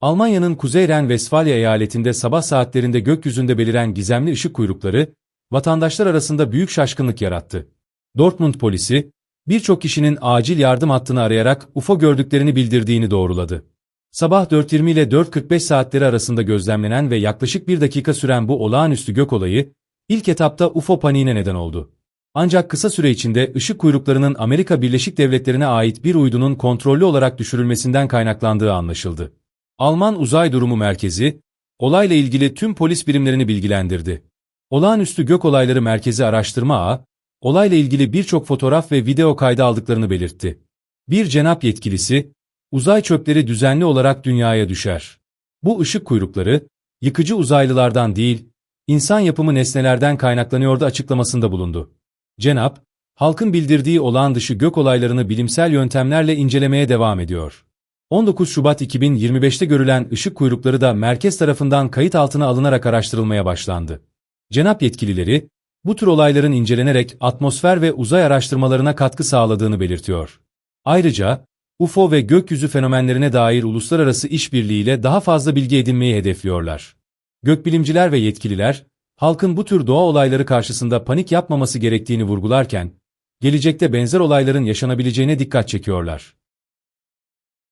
Almanya'nın Kuzey Ren-Vesfalya eyaletinde sabah saatlerinde gökyüzünde beliren gizemli ışık kuyrukları, vatandaşlar arasında büyük şaşkınlık yarattı. Dortmund polisi, birçok kişinin acil yardım hattını arayarak UFO gördüklerini bildirdiğini doğruladı. Sabah 4.20 ile 4.45 saatleri arasında gözlemlenen ve yaklaşık bir dakika süren bu olağanüstü gök olayı, ilk etapta UFO paniğine neden oldu. Ancak kısa süre içinde ışık kuyruklarının Amerika Birleşik Devletleri'ne ait bir uydunun kontrollü olarak düşürülmesinden kaynaklandığı anlaşıldı. Alman Uzay Durumu Merkezi, olayla ilgili tüm polis birimlerini bilgilendirdi. Olağanüstü Gök Olayları Merkezi Araştırma Ağı, olayla ilgili birçok fotoğraf ve video kaydı aldıklarını belirtti. Bir cenap yetkilisi, uzay çöpleri düzenli olarak dünyaya düşer. Bu ışık kuyrukları, yıkıcı uzaylılardan değil, insan yapımı nesnelerden kaynaklanıyordu açıklamasında bulundu. Cenap, halkın bildirdiği olağan dışı gök olaylarını bilimsel yöntemlerle incelemeye devam ediyor. 19 Şubat 2025'te görülen ışık kuyrukları da merkez tarafından kayıt altına alınarak araştırılmaya başlandı. Cenap yetkilileri, bu tür olayların incelenerek atmosfer ve uzay araştırmalarına katkı sağladığını belirtiyor. Ayrıca, UFO ve gökyüzü fenomenlerine dair uluslararası işbirliğiyle daha fazla bilgi edinmeyi hedefliyorlar. Gökbilimciler ve yetkililer, halkın bu tür doğa olayları karşısında panik yapmaması gerektiğini vurgularken, gelecekte benzer olayların yaşanabileceğine dikkat çekiyorlar.